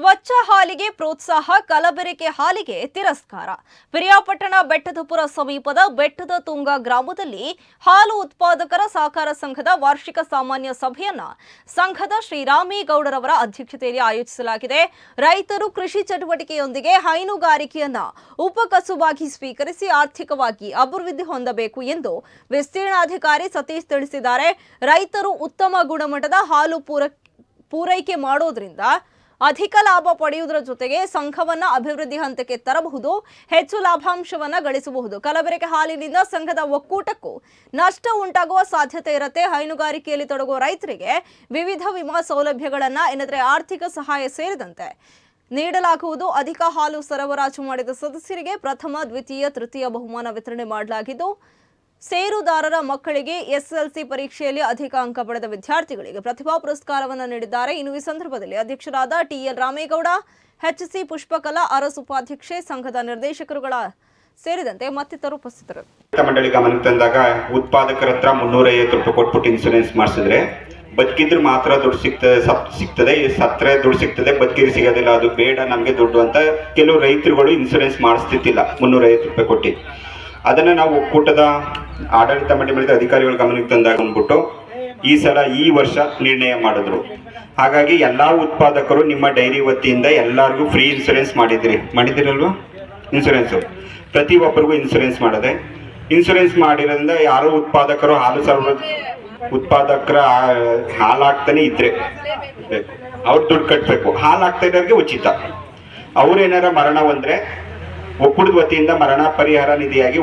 ಸ್ವಚ್ಛ ಹಾಲಿಗೆ ಪ್ರೋತ್ಸಾಹ, ಕಲಬೆರಕೆ ಹಾಲಿಗೆ ತಿರಸ್ಕಾರ. ಪಿರಿಯಾಪಟ್ಟಣ ಬೆಟ್ಟದಪುರ ಸಮೀಪದ ಬೆಟ್ಟದ ತುಂಗ ಗ್ರಾಮದಲ್ಲಿ ಹಾಲು ಉತ್ಪಾದಕರ ಸಹಕಾರ ಸಂಘದ ವಾರ್ಷಿಕ ಸಾಮಾನ್ಯ ಸಭೆಯನ್ನ ಸಂಘದ ಶ್ರೀರಾಮೇಗೌಡರವರ ಅಧ್ಯಕ್ಷತೆಯಲ್ಲಿ ಆಯೋಜಿಸಲಾಗಿದೆ. ರೈತರು ಕೃಷಿ ಚಟುವಟಿಕೆಯೊಂದಿಗೆ ಹೈನುಗಾರಿಕೆಯನ್ನ ಉಪಕಸುಬಾಗಿ ಸ್ವೀಕರಿಸಿ ಆರ್ಥಿಕವಾಗಿ ಅಭಿವೃದ್ಧಿ ಹೊಂದಬೇಕು ಎಂದು ವಿಸ್ತೀರ್ಣಾಧಿಕಾರಿ ಸತೀಶ್ ತಿಳಿಸಿದ್ದಾರೆ. ರೈತರು ಉತ್ತಮ ಗುಣಮಟ್ಟದ ಹಾಲು ಪೂರ ಪೂರೈಕೆ ಮಾಡೋದ್ರಿಂದ ಅಧಿಕ ಲಾಭ ಪಡೆಯುವುದರ ಜೊತೆಗೆ ಸಂಘವನ್ನ ಅಭಿವೃದ್ಧಿ ಹಂತಕ್ಕೆ ತರಬಹುದು, ಹೆಚ್ಚು ಲಾಭಾಂಶವನ್ನ ಗಳಿಸಬಹುದು. ಕಲಬೆರಕೆ ಹಾಲಿನಿಂದ ಸಂಘದ ಒಕ್ಕೂಟಕ್ಕೂ ನಷ್ಟ ಉಂಟಾಗುವ ಸಾಧ್ಯತೆ ಇರುತ್ತೆ. ಹೈನುಗಾರಿಕೆಯಲ್ಲಿ ತೊಡಗುವ ರೈತರಿಗೆ ವಿವಿಧ ವಿಮಾ ಸೌಲಭ್ಯಗಳನ್ನ ಏನಂದ್ರೆ ಆರ್ಥಿಕ ಸಹಾಯ ಸೇರಿದಂತೆ ನೀಡಲಾಗುವುದು. ಅಧಿಕ ಹಾಲು ಸರಬರಾಜು ಮಾಡಿದ ಸದಸ್ಯರಿಗೆ ಪ್ರಥಮ, ದ್ವಿತೀಯ, ತೃತೀಯ ಬಹುಮಾನ ವಿತರಣೆ ಮಾಡಲಾಗಿದ್ದು ಸೇರುದಾರರ ಮಕ್ಕಳಿಗೆ ಎಸ್ಎಲ್ಸಿ ಪರೀಕ್ಷೆಯಲ್ಲಿ ಅಧಿಕ ಅಂಕ ಪಡೆದ ವಿದ್ಯಾರ್ಥಿಗಳಿಗೆ ಪ್ರತಿಭಾ ಪುರಸ್ಕಾರವನ್ನು ನೀಡಿದ್ದಾರೆ. ಇನ್ನು ಈ ಸಂದರ್ಭದಲ್ಲಿ ಅಧ್ಯಕ್ಷರಾದ ಟಿಎಲ್ ರಾಮೇಗೌಡ, ಎಚ್ಸಿ ಪುಷ್ಪಕಲಾ ಅರಸ್ ಉಪಾಧ್ಯಕ್ಷೆ, ಸಂಘದ ನಿರ್ದೇಶಕರುಗಳ ಸೇರಿದಂತೆ ಮತ್ತಿತರು ಉಪಸ್ಥಿತರು. ಮಂಡಳಿ ಗಮನಕ್ಕೆ ತಂದಾಗ ಉತ್ಪಾದಕರ ಹತ್ರ ಮುನ್ನೂರೈವತ್ತು ರೂಪಾಯಿ ಕೊಟ್ಬಿಟ್ಟು ಇನ್ಸೂರೆನ್ಸ್ ಮಾಡಿಸಿದ್ರೆ ಬದುಕಿದ್ರೆ ಮಾತ್ರ ದುಡ್ಡು ಸಿಗ್ತದೆ ಸಿಗ್ತದೆ ಸತ್ರೆ ದುಡ್ಡು ಸಿಗ್ತದೆ, ಬದುಕಿದ್ರೆ ಸಿಗೋದಿಲ್ಲ, ಅದು ಬೇಡ, ನಮಗೆ ದುಡ್ಡು ಅಂತ ಕೆಲವು ರೈತರುಗಳು ಇನ್ಸೂರೆನ್ಸ್ ಮಾಡಿಸ್ತಿತ್ತಿಲ್ಲ ಮುನ್ನೂರೈವತ್ತು ರೂಪಾಯಿ ಕೊಟ್ಟು. ಅದನ್ನ ನಾವು ಒಕ್ಕೂಟದ ಆಡಳಿತ ಮಂಡಳಿ ಅಧಿಕಾರಿಗಳ ಗಮನಕ್ಕೆ ತಂದಾಗ ಅಂದ್ಬಿಟ್ಟು ಈ ಸಲ ಈ ವರ್ಷ ನಿರ್ಣಯ ಮಾಡಿದ್ರು. ಹಾಗಾಗಿ ಎಲ್ಲಾ ಉತ್ಪಾದಕರು ನಿಮ್ಮ ಡೈರಿ ವತಿಯಿಂದ ಎಲ್ಲರಿಗೂ ಫ್ರೀ ಇನ್ಸೂರೆನ್ಸ್ ಮಾಡಿದ್ರಿ ಮಾಡಿದಿರಲ್ವಾ ಇನ್ಸೂರೆನ್ಸ್. ಪ್ರತಿ ಒಬ್ಬರಿಗೂ ಇನ್ಸೂರೆನ್ಸ್ ಮಾಡದೆ. ಇನ್ಸೂರೆನ್ಸ್ ಮಾಡಿರೋದ್ರಿಂದ ಯಾರೋ ಉತ್ಪಾದಕರು ಹಾಲು ಸರ್ವ ಉತ್ಪಾದಕರ ಹಾಲಾಗ್ತಾನೆ ಇದ್ರೆ. ಅವ್ರು ದುಡ್ಡು ಕಟ್ಟಬೇಕು ಹಾಲು ಹಾಕ್ತಾ ಇರೋರಿಗೆ ಉಚಿತ. ಅವ್ರೇನಾರ ಮರಣ ಬಂದರೆ ಒಕ್ಕೂಟದ ವತಿಯಿಂದ ಮರಣ ಪರಿಹಾರ ನಿಧಿಯಾಗಿ